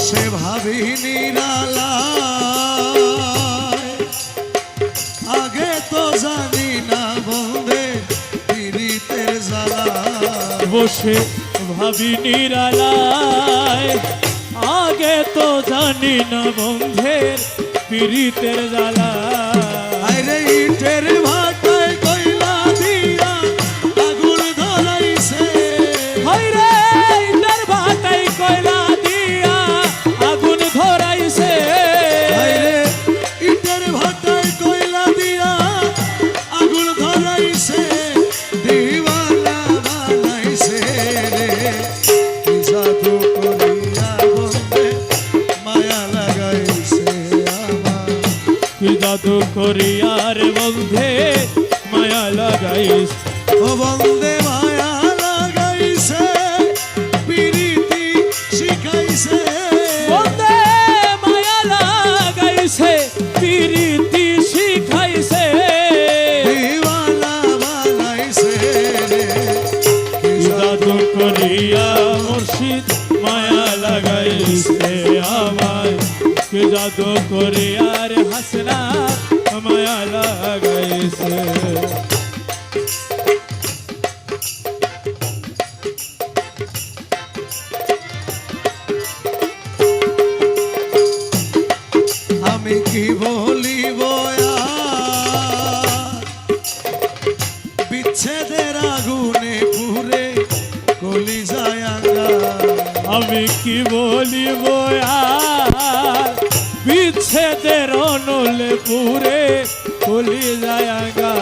বসে ভাবি নিরালা আগে তো জানি না বন্ধে পীড়িতের জ্বালা। বসে ভাবি নিরালায়। আগে তো জানি না বন্ধের পীড়িতের জ্বালা। জাদু করিয়ার বন্ধে মায়া লাগাইস। ও বন্দে মায়া লাগাইছে পিরিতি শিখাইছে। বন্ধে মায়া লাগাইছে পীড়িতি শিখাইছে। দিওয়ানা বানাইছে জাদু করিয়া মুর্শিদ মায়া লাগাইছে। আমায় জাদু করিয়ার হাসনা মায়া লাগাইছে আমি কি বলিব আর? বিচ্ছেদের আগুনে পুরে কলি যায় আমি কি বলিব আর বিচ্ছেদের অনলে পুরে কলি যায় গা